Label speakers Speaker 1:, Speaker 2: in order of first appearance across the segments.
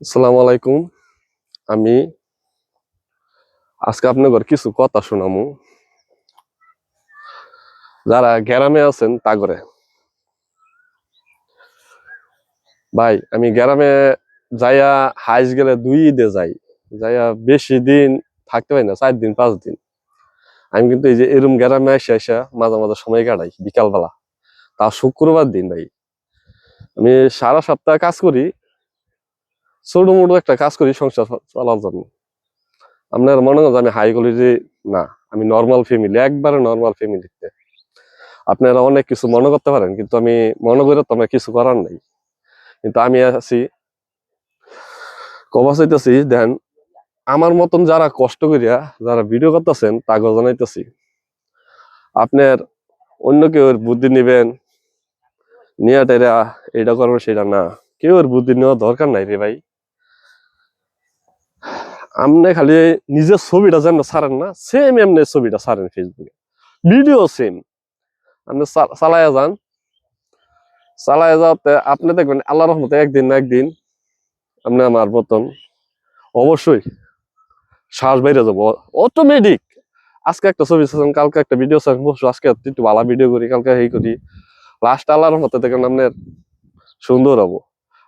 Speaker 1: আসসালামু আলাইকুম। আমি আজকে আপনাদের কিছু কথা শোনামু। যারা গ্রামে আছেন তাগরে ভাই, আমি গ্রামে যাইয়া হাইস গেলে দুই ঈদে যাই। যাইয়া বেশি দিন থাকতে পারি না, চার দিন, পাঁচ দিন। আমি কিন্তু এই যে এরম গ্রামে আসে আসা মাঝে মাঝে সময় কাটাই বিকালবেলা। তা শুক্রবার দিন ভাই। আমি সারা সপ্তাহ কাজ করি ছোট মোটো একটা কাজ করি সংসার চলার জন্য। আপনার মনে হয় আমি হাই কোয়ালিটি না, আমি নর্মাল ফ্যামিলি একবারে নর্মাল ফ্যামিলিতে আপনারা অনেক কিছু মনে করতে পারেন, কিন্তু আমি মনে করে তো আমার কিছু করার নাই। কিন্তু আমি আছি, কবা চাইতেছি, দেন আমার মতন যারা কষ্ট করিয়া, যারা ভিডিও করতেছেন তাকে জানাইতেছি। আপনার অন্য কেউ বুদ্ধি নিবেন, নিয়ে এটা করবেন, সেটা না। কেউ বুদ্ধি নেওয়া দরকার নাই রে ভাই। আপনি খালি নিজের ছবিটা যেন ছাড়েন না সেম এমনি ছবিটা ছাড়েন ফেসবুকে ভিডিও সেম আপনি চালায়া যান। চালায়া যাওয়াতে আপনি দেখবেন আল্লাহ রহমতে একদিন না একদিন আপনি আমার মতন অবশ্যই শ্বাস বাইরে যাব। অটোমেটিক আজকে একটা ছবি ছাড়ছেন, কালকে একটা ভিডিও ছাড়ছেন, বসু, আজকে একটু ভালো ভিডিও করি, কালকে এই করি। লাস্ট আল্লাহর রহমতে দেখেন আপনার সুন্দর হব।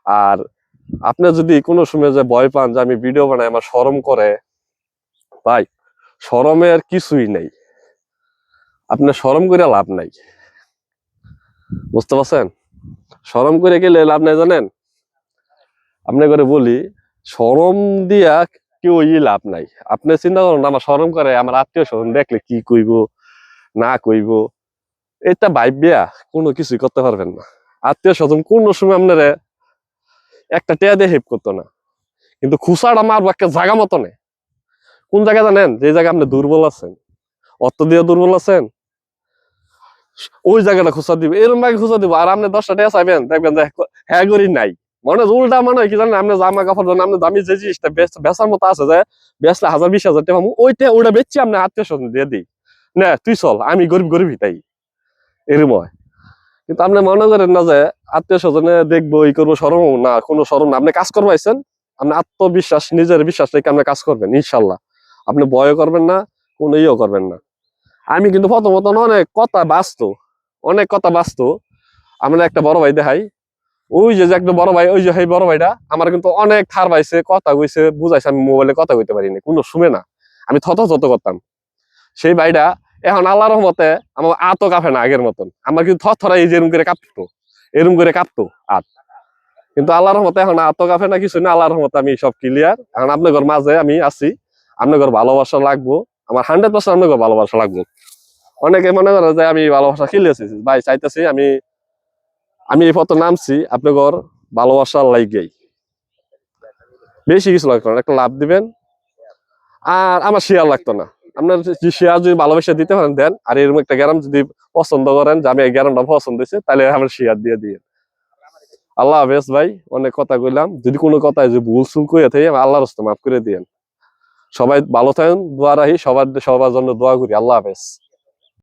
Speaker 1: আর আপনি যদি কোনো সময় যে ভয় পান যে আমি ভিডিও বানাই, আমার শরম করে, ভাই শরমের কিছুই নেই। আপনার শরম করে লাভ নাই। বুঝতে পারছেন? শরম করে গেলে লাভ নাই জানেন? আপনি করে বলি শরম দিয়া কেউ ই লাভ নাই। আপনি চিন্তা করুন, আমার শরম করে, আমার আত্মীয় স্বজন দেখলে কি কইব, না কইব, এটা ভাইবিয়া কোনো কিছুই করতে পারবেন না। আত্মীয় স্বজন কোন সময় আপনারে একটা টেয়া দিয়ে হেল্প করতো না। কিন্তু খুসাটা মারবো একটা জায়গা মতো নেই। কোন জায়গা জানেন? যে জায়গা আপনি দুর্বল আছেন, অর্থ দিয়ে দুর্বল আছেন, ওই জায়গাটা খুচা দিবে এরকম ভাবে খুচা দিব। আর আপনি দশটা টাকা চাইবেন, দেখবেন হ্যাঁ করি নাই। মানে উল্টা মনে কি জানেন? আপনি জামা কাপড় জানেন আপনি দামি যে জিনিসটা বেচ- বেচার মতো আছে যে, বেচলে হাজার বিশ হাজার টাকা ওইটা ওটা বেচছি, আপনি আত্মীয় স্বজন দিয়ে দিই। না, তুই চল, আমি গরিব গরিবই তাই। এরম হয়। কিন্তু আপনি মনে করেন না যে আত্মীয় স্বজনে দেখব, ই করব সরম না, কোনো সরম না। আপনি কাজ করবাইছেন, আপনি আত্মবিশ্বাস, নিজের বিশ্বাস রেখে আপনি কাজ করবেন, ইনশাল্লাহ। আপনি ভয় করবেন না, কোনো ইয়েও করবেন না। আমি কিন্তু প্রথমত অনেক কথা বাঁচতো অনেক কথা বাঁচতো আমরা একটা বড় ভাই দেখাই। ওই যে একটা বড় ভাই, ওই যে, সেই বড় ভাইটা, আমার কিন্তু অনেক থার পাইছে, কথা কইছে, বুঝাইছে, আমি মোবাইলে কথা কইতে পারিনি কোনো শুনে না। আমি থত থত করতাম। সেই ভাইটা এখন আল্লাহ রহমতে আমার আতো কাঁপে না আগের মতন। আমার কিন্তু থর থরা এই যে এরম করে কাঁপতো, এরম করে কাঁপতো আত। কিন্তু আল্লাহ রহমতে এখন আতো কাঁপে না, কিছু না আল্লাহ রহমতে আমি সব ক্লিয়ার এখন আপনাদের মাঝে আমি আছি, আপনাদের ভালোবাসা লাগবো। আমার হান্ড্রেড পার্সেন্ট আপনাদের ভালোবাসা লাগবো। অনেকে মনে করে যে আমি ভালোবাসা খেলেছি ভাই, চাইতেছি আমি আমি এই পথে নামছি, আপনাদের ভালোবাসার লাইগেই বেশি কিছু লাগতো না, একটা লাভ দিবেন। আর আমার শেয়ার লাগতো না। আপনার শিয়া যদি ভালোবাসা দিতে পারেন, দেন। আর এরকম একটা গ্যারাম যদি পছন্দ করেন যে আমি এই গ্যারামটা পছন্দ হয়েছে, তাহলে আমার শেয়ার দিয়ে দিয়ে। আল্লাহ হাফেজ ভাই, অনেক কথা কইলাম। যদি কোনো কথায় যে ভুল সুল করে থাকি আল্লাহ রস্ত মাফ করে দিয়েন। সবাই ভালো থাকেন, দোয়া রাহি সবার সবার জন্য দোয়া করি। আল্লাহ হাফেজ।